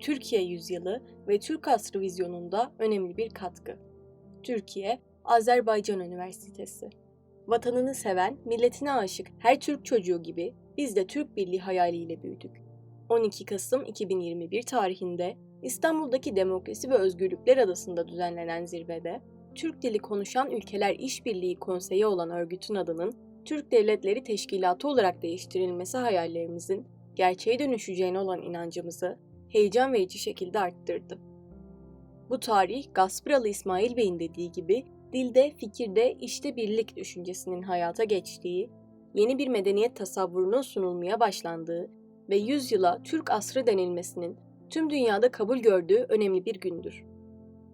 Türkiye yüzyılı ve Türk asrı vizyonunda önemli bir katkı. Türkiye, Azerbaycan Üniversitesi. Vatanını seven, milletine aşık her Türk çocuğu gibi biz de Türk Birliği hayaliyle büyüdük. 12 Kasım 2021 tarihinde İstanbul'daki Demokrasi ve Özgürlükler Adası'nda düzenlenen zirvede Türk dili konuşan ülkeler işbirliği konseyi olan örgütün adının Türk Devletleri Teşkilatı olarak değiştirilmesi hayallerimizin gerçeğe dönüşeceğine olan inancımızı heyecan verici şekilde arttırdı. Bu tarih Gaspıralı İsmail Bey'in dediği gibi dilde, fikirde, işte birlik düşüncesinin hayata geçtiği, yeni bir medeniyet tasavvurunun sunulmaya başlandığı ve yüzyıla Türk asrı denilmesinin tüm dünyada kabul gördüğü önemli bir gündür.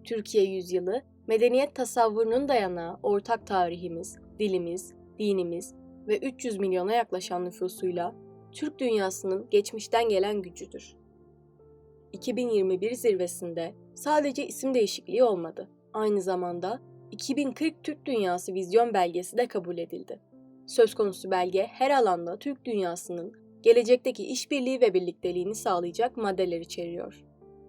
Türkiye yüzyılı, medeniyet tasavvurunun dayanağı ortak tarihimiz, dilimiz, dinimiz ve 300 milyona yaklaşan nüfusuyla Türk dünyasının geçmişten gelen gücüdür. 2021 zirvesinde sadece isim değişikliği olmadı. Aynı zamanda 2040 Türk Dünyası vizyon belgesi de kabul edildi. Söz konusu belge her alanda Türk dünyasının gelecekteki işbirliği ve birlikteliğini sağlayacak maddeler içeriyor.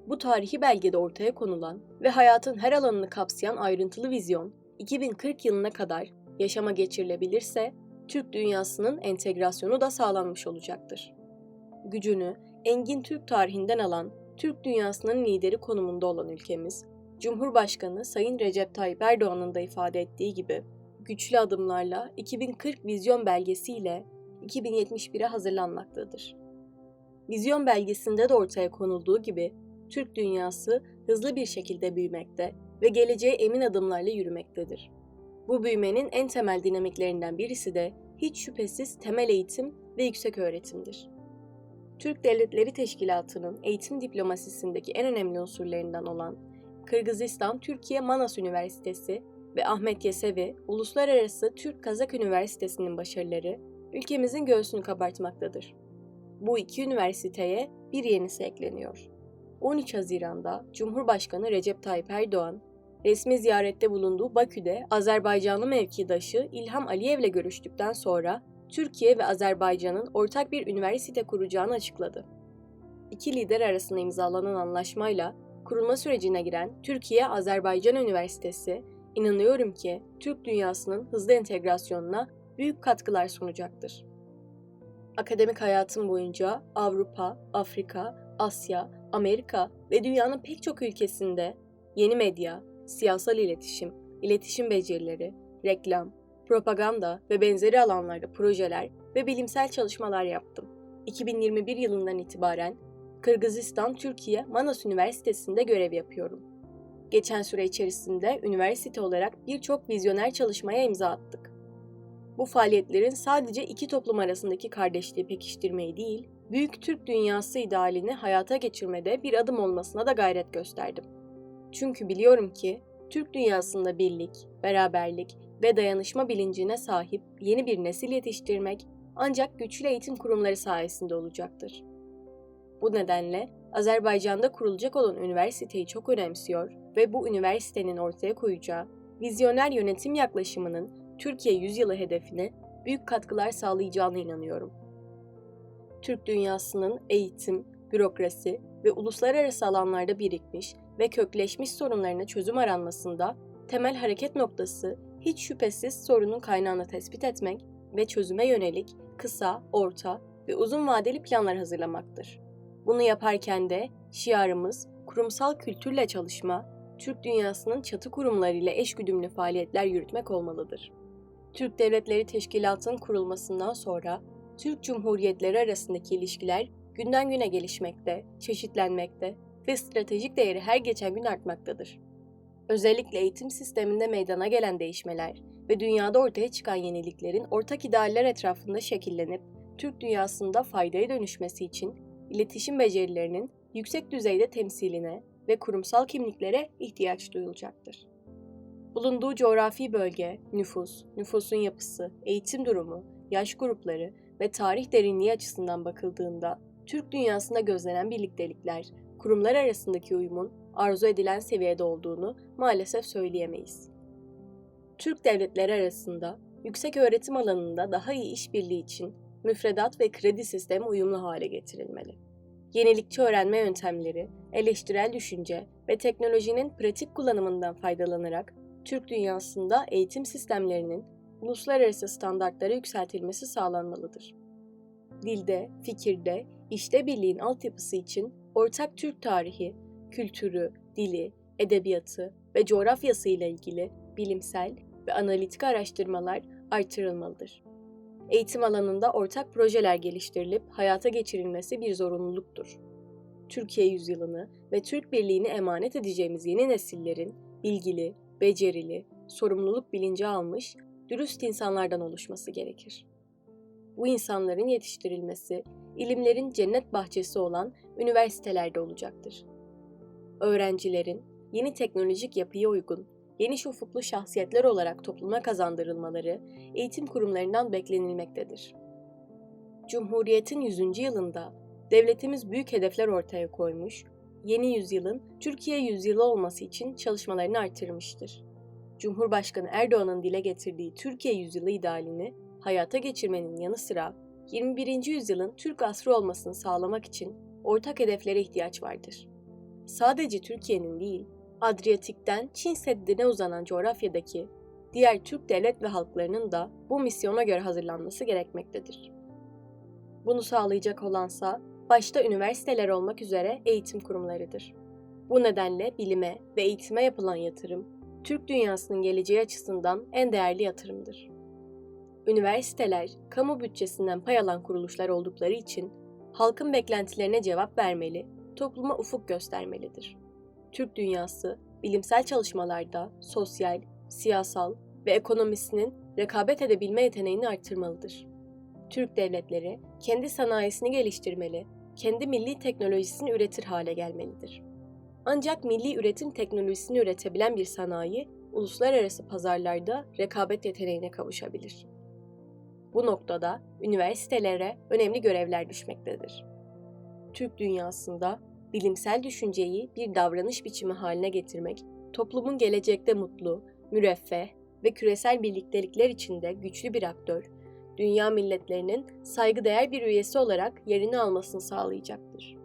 Bu tarihi belgede ortaya konulan ve hayatın her alanını kapsayan ayrıntılı vizyon 2040 yılına kadar yaşama geçirilebilirse Türk dünyasının entegrasyonu da sağlanmış olacaktır. Gücünü engin Türk tarihinden alan Türk dünyasının lideri konumunda olan ülkemiz, Cumhurbaşkanı Sayın Recep Tayyip Erdoğan'ın da ifade ettiği gibi güçlü adımlarla 2040 vizyon belgesiyle 2071'e hazırlanmaktadır. Vizyon belgesinde de ortaya konulduğu gibi Türk dünyası hızlı bir şekilde büyümekte ve geleceğe emin adımlarla yürümektedir. Bu büyümenin en temel dinamiklerinden birisi de hiç şüphesiz temel eğitim ve yüksek öğretimdir. Türk Devletleri Teşkilatı'nın eğitim diplomasisindeki en önemli unsurlarından olan Kırgızistan Türkiye Manas Üniversitesi ve Ahmet Yesevi Uluslararası Türk Kazak Üniversitesi'nin başarıları ülkemizin göğsünü kabartmaktadır. Bu iki üniversiteye bir yenisi ekleniyor. 13 Haziran'da Cumhurbaşkanı Recep Tayyip Erdoğan resmi ziyarette bulunduğu Bakü'de Azerbaycanlı mevkidaşı İlham Aliyev'le görüştükten sonra Türkiye ve Azerbaycan'ın ortak bir üniversite kuracağını açıkladı. İki lider arasında imzalanan anlaşmayla kurulma sürecine giren Türkiye-Azerbaycan Üniversitesi, inanıyorum ki Türk dünyasının hızlı entegrasyonuna büyük katkılar sunacaktır. Akademik hayatım boyunca Avrupa, Afrika, Asya, Amerika ve dünyanın pek çok ülkesinde yeni medya, siyasal iletişim, iletişim becerileri, reklam, propaganda ve benzeri alanlarda projeler ve bilimsel çalışmalar yaptım. 2021 yılından itibaren Kırgızistan Türkiye Manas Üniversitesi'nde görev yapıyorum. Geçen süre içerisinde üniversite olarak birçok vizyoner çalışmaya imza attık. Bu faaliyetlerin sadece iki toplum arasındaki kardeşliği pekiştirmeyi değil, büyük Türk dünyası idealini hayata geçirmede bir adım olmasına da gayret gösterdim. Çünkü biliyorum ki Türk dünyasında birlik, beraberlik ve dayanışma bilincine sahip yeni bir nesil yetiştirmek ancak güçlü eğitim kurumları sayesinde olacaktır. Bu nedenle Azerbaycan'da kurulacak olan üniversiteyi çok önemsiyor ve bu üniversitenin ortaya koyacağı vizyoner yönetim yaklaşımının Türkiye yüzyılı hedefine büyük katkılar sağlayacağına inanıyorum. Türk dünyasının eğitim, bürokrasi ve uluslararası alanlarda birikmiş ve kökleşmiş sorunlarına çözüm aranmasında temel hareket noktası hiç şüphesiz sorunun kaynağını tespit etmek ve çözüme yönelik kısa, orta ve uzun vadeli planlar hazırlamaktır. Bunu yaparken de şiarımız kurumsal kültürle çalışma, Türk dünyasının çatı kurumlarıyla eşgüdümlü faaliyetler yürütmek olmalıdır. Türk Devletleri Teşkilatı'nın kurulmasından sonra Türk Cumhuriyetleri arasındaki ilişkiler günden güne gelişmekte, çeşitlenmekte ve stratejik değeri her geçen gün artmaktadır. Özellikle eğitim sisteminde meydana gelen değişmeler ve dünyada ortaya çıkan yeniliklerin ortak idealler etrafında şekillenip Türk dünyasında faydaya dönüşmesi için iletişim becerilerinin yüksek düzeyde temsiline ve kurumsal kimliklere ihtiyaç duyulacaktır. Bulunduğu coğrafi bölge, nüfus, nüfusun yapısı, eğitim durumu, yaş grupları ve tarih derinliği açısından bakıldığında Türk dünyasında gözlenen birliktelikler, kurumlar arasındaki uyumun arzu edilen seviyede olduğunu maalesef söyleyemeyiz. Türk devletleri arasında yüksek öğretim alanında daha iyi işbirliği için müfredat ve kredi sistemi uyumlu hale getirilmeli. yenilikçi öğrenme yöntemleri, eleştirel düşünce ve teknolojinin pratik kullanımından faydalanarak Türk dünyasında eğitim sistemlerinin uluslararası standartlara yükseltilmesi sağlanmalıdır. Dilde, fikirde, işte birliğin altyapısı için ortak Türk tarihi, kültürü, dili, edebiyatı ve coğrafyası ile ilgili bilimsel ve analitik araştırmalar artırılmalıdır. Eğitim alanında ortak projeler geliştirilip hayata geçirilmesi bir zorunluluktur. Türkiye yüzyılını ve Türk birliğini emanet edeceğimiz yeni nesillerin bilgili, becerili, sorumluluk bilinci almış, dürüst insanlardan oluşması gerekir. Bu insanların yetiştirilmesi, ilimlerin cennet bahçesi olan üniversitelerde olacaktır. Öğrencilerin yeni teknolojik yapıya uygun, geniş ufuklu şahsiyetler olarak topluma kazandırılmaları eğitim kurumlarından beklenilmektedir. Cumhuriyetin 100. yılında devletimiz büyük hedefler ortaya koymuş, yeni yüzyılın Türkiye yüzyılı olması için çalışmalarını artırmıştır. Cumhurbaşkanı Erdoğan'ın dile getirdiği Türkiye yüzyılı idealini hayata geçirmenin yanı sıra 21. yüzyılın Türk asrı olmasını sağlamak için ortak hedeflere ihtiyaç vardır. Sadece Türkiye'nin değil, Adriyatik'ten Çin Seddi'ne uzanan coğrafyadaki diğer Türk devlet ve halklarının da bu misyona göre hazırlanması gerekmektedir. Bunu sağlayacak olansa başta üniversiteler olmak üzere eğitim kurumlarıdır. Bu nedenle bilime ve eğitime yapılan yatırım, Türk dünyasının geleceği açısından en değerli yatırımdır. Üniversiteler, kamu bütçesinden pay alan kuruluşlar oldukları için halkın beklentilerine cevap vermeli, topluma ufuk göstermelidir. Türk dünyası, bilimsel çalışmalarda sosyal, siyasal ve ekonomisinin rekabet edebilme yeteneğini artırmalıdır. Türk devletleri kendi sanayisini geliştirmeli, kendi milli teknolojisini üretir hale gelmelidir. Ancak milli üretim teknolojisini üretebilen bir sanayi, uluslararası pazarlarda rekabet yeteneğine kavuşabilir. Bu noktada üniversitelere önemli görevler düşmektedir. Türk dünyasında bilimsel düşünceyi bir davranış biçimi haline getirmek, toplumun gelecekte mutlu, müreffeh ve küresel birliktelikler içinde güçlü bir aktör, dünya milletlerinin saygıdeğer bir üyesi olarak yerini almasını sağlayacaktır.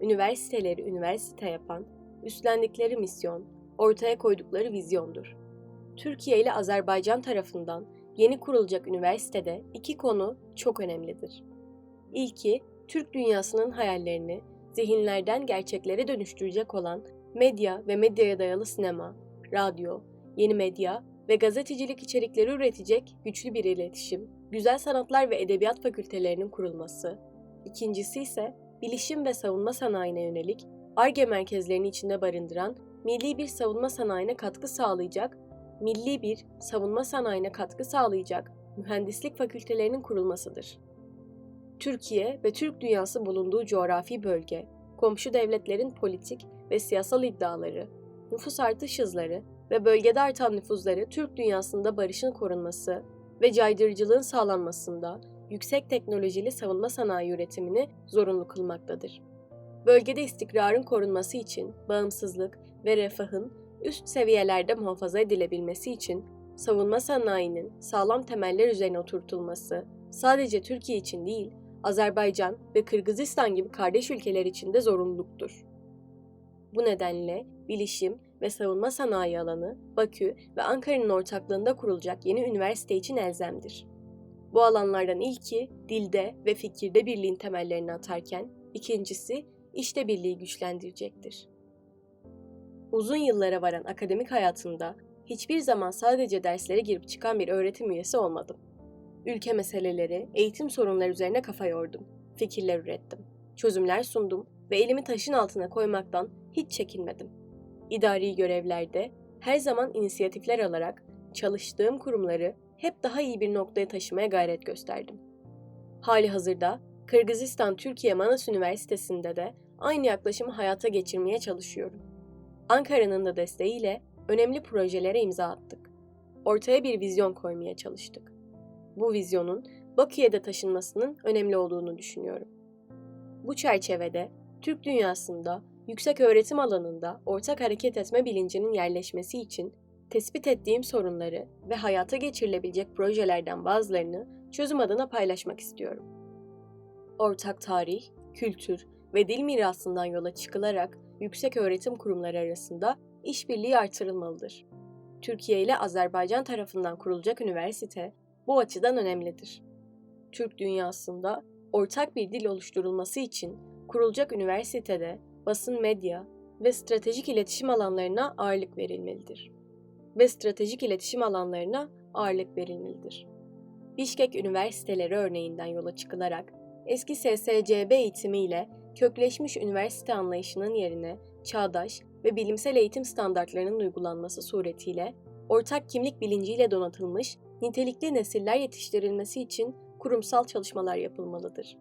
Üniversiteleri üniversite yapan, üstlendikleri misyon, ortaya koydukları vizyondur. Türkiye ile Azerbaycan tarafından yeni kurulacak üniversitede iki konu çok önemlidir. İlki, Türk dünyasının hayallerini zihinlerden gerçeklere dönüştürecek olan medya ve medyaya dayalı sinema, radyo, yeni medya ve gazetecilik içerikleri üretecek güçlü bir iletişim, güzel sanatlar ve edebiyat fakültelerinin kurulması. İkincisi ise bilişim ve savunma sanayine yönelik ARGE merkezlerini içinde barındıran milli bir savunma sanayine katkı sağlayacak, milli bir savunma sanayine katkı sağlayacak mühendislik fakültelerinin kurulmasıdır. Türkiye ve Türk dünyası bulunduğu coğrafi bölge, komşu devletlerin politik ve siyasal iddiaları, nüfus artış hızları ve bölgede artan nüfuzları Türk dünyasında barışın korunması ve caydırıcılığın sağlanmasında yüksek teknolojili savunma sanayi üretimini zorunlu kılmaktadır. Bölgede istikrarın korunması için bağımsızlık ve refahın üst seviyelerde muhafaza edilebilmesi için savunma sanayinin sağlam temeller üzerine oturtulması sadece Türkiye için değil, Azerbaycan ve Kırgızistan gibi kardeş ülkeler için de zorunluluktur. Bu nedenle bilişim ve savunma sanayi alanı Bakü ve Ankara'nın ortaklığında kurulacak yeni üniversite için elzemdir. Bu alanlardan ilki dilde ve fikirde birliğin temellerini atarken ikincisi işte birliği güçlendirecektir. Uzun yıllara varan akademik hayatımda hiçbir zaman sadece derslere girip çıkan bir öğretim üyesi olmadım. Ülke meseleleri, eğitim sorunları üzerine kafa yordum. Fikirler ürettim. Çözümler sundum ve elimi taşın altına koymaktan hiç çekinmedim. İdari görevlerde her zaman inisiyatifler alarak çalıştığım kurumları hep daha iyi bir noktaya taşımaya gayret gösterdim. Hali hazırda Kırgızistan Türkiye Manas Üniversitesi'nde de aynı yaklaşımı hayata geçirmeye çalışıyorum. Ankara'nın da desteğiyle önemli projelere imza attık. Ortaya bir vizyon koymaya çalıştık. Bu vizyonun Bakü'ye de taşınmasının önemli olduğunu düşünüyorum. Bu çerçevede Türk dünyasında yüksek öğretim alanında ortak hareket etme bilincinin yerleşmesi için tespit ettiğim sorunları ve hayata geçirilebilecek projelerden bazılarını çözüm adına paylaşmak istiyorum. Ortak tarih, kültür ve dil mirasından yola çıkılarak yüksek öğretim kurumları arasında işbirliği artırılmalıdır. Türkiye ile Azerbaycan tarafından kurulacak üniversite bu açıdan önemlidir. Türk dünyasında ortak bir dil oluşturulması için kurulacak üniversitede basın medya ve stratejik iletişim alanlarına ağırlık verilmelidir. Ve stratejik iletişim alanlarına ağırlık verilmelidir. Bişkek Üniversiteleri örneğinden yola çıkılarak eski SSCB eğitimiyle kökleşmiş üniversite anlayışının yerine çağdaş ve bilimsel eğitim standartlarının uygulanması suretiyle ortak kimlik bilinciyle donatılmış nitelikli nesiller yetiştirilmesi için kurumsal çalışmalar yapılmalıdır.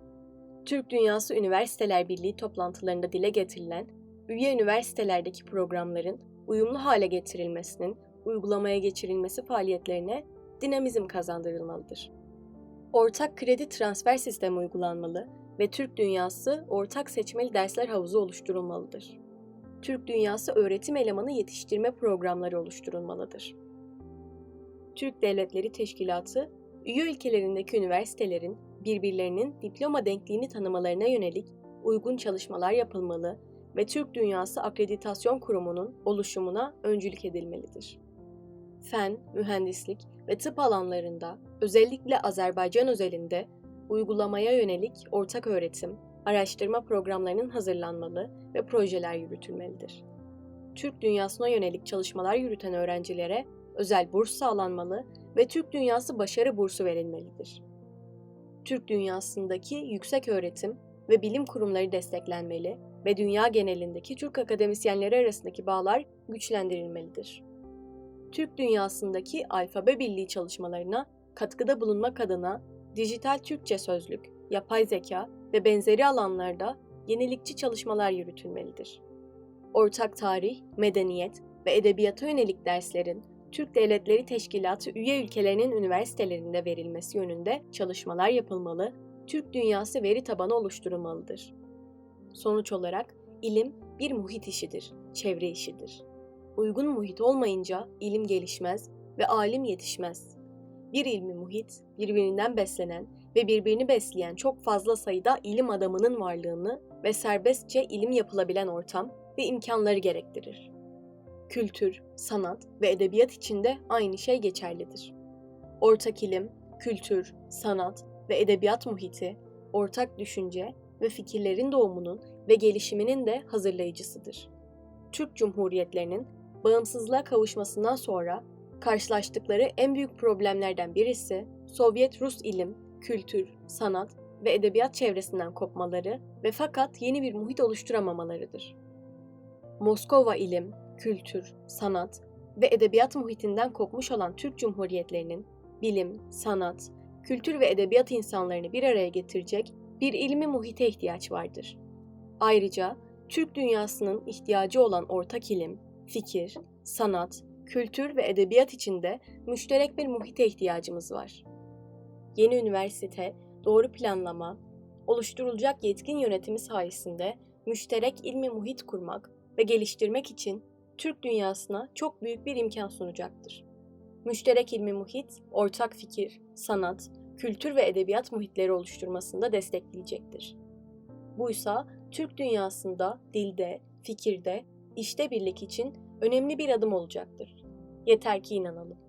Türk Dünyası Üniversiteler Birliği toplantılarında dile getirilen üye üniversitelerdeki programların uyumlu hale getirilmesinin uygulamaya geçirilmesi faaliyetlerine dinamizm kazandırılmalıdır. Ortak kredi transfer sistemi uygulanmalı ve Türk Dünyası ortak seçmeli dersler havuzu oluşturulmalıdır. Türk Dünyası öğretim elemanı yetiştirme programları oluşturulmalıdır. Türk Devletleri Teşkilatı, üye ülkelerindeki üniversitelerin birbirlerinin diploma denkliğini tanımalarına yönelik uygun çalışmalar yapılmalı ve Türk Dünyası Akreditasyon Kurumu'nun oluşumuna öncülük edilmelidir. Fen, mühendislik ve tıp alanlarında özellikle Azerbaycan özelinde uygulamaya yönelik ortak öğretim, araştırma programlarının hazırlanmalı ve projeler yürütülmelidir. Türk dünyasına yönelik çalışmalar yürüten öğrencilere özel burs sağlanmalı ve Türk Dünyası Başarı Bursu verilmelidir. Türk dünyasındaki yüksek öğretim ve bilim kurumları desteklenmeli ve dünya genelindeki Türk akademisyenleri arasındaki bağlar güçlendirilmelidir. Türk dünyasındaki alfabe birliği çalışmalarına katkıda bulunmak adına dijital Türkçe sözlük, yapay zeka ve benzeri alanlarda yenilikçi çalışmalar yürütülmelidir. Ortak tarih, medeniyet ve edebiyata yönelik derslerin Türk Devletleri Teşkilatı üye ülkelerinin üniversitelerinde verilmesi yönünde çalışmalar yapılmalı, Türk dünyası veri tabanı oluşturulmalıdır. Sonuç olarak ilim bir muhit işidir, çevre işidir. Uygun muhit olmayınca ilim gelişmez ve alim yetişmez. Bir ilmi muhit, birbirinden beslenen ve birbirini besleyen çok fazla sayıda ilim adamının varlığını ve serbestçe ilim yapılabilen ortam ve imkanları gerektirir. Kültür, sanat ve edebiyat için de aynı şey geçerlidir. Ortak ilim, kültür, sanat ve edebiyat muhiti, ortak düşünce ve fikirlerin doğumunun ve gelişiminin de hazırlayıcısıdır. Türk Cumhuriyetlerinin bağımsızlığa kavuşmasından sonra karşılaştıkları en büyük problemlerden birisi Sovyet-Rus ilim, kültür, sanat ve edebiyat çevresinden kopmaları ve fakat yeni bir muhit oluşturamamalarıdır. Moskova ilim, kültür, sanat ve edebiyat muhitinden kopmuş olan Türk Cumhuriyetlerinin bilim, sanat, kültür ve edebiyat insanlarını bir araya getirecek bir ilmi muhite ihtiyaç vardır. Ayrıca Türk dünyasının ihtiyacı olan ortak ilim, fikir, sanat, kültür ve edebiyat içinde müşterek bir muhite ihtiyacımız var. Yeni üniversite, doğru planlama, oluşturulacak yetkin yönetimi sayesinde müşterek ilmi muhit kurmak ve geliştirmek için Türk dünyasına çok büyük bir imkan sunacaktır. Müşterek ilmi muhit, ortak fikir, sanat, kültür ve edebiyat muhitleri oluşturmasında destekleyecektir. Buysa Türk dünyasında dilde, fikirde, işte birlik için önemli bir adım olacaktır. Yeter ki inanalım.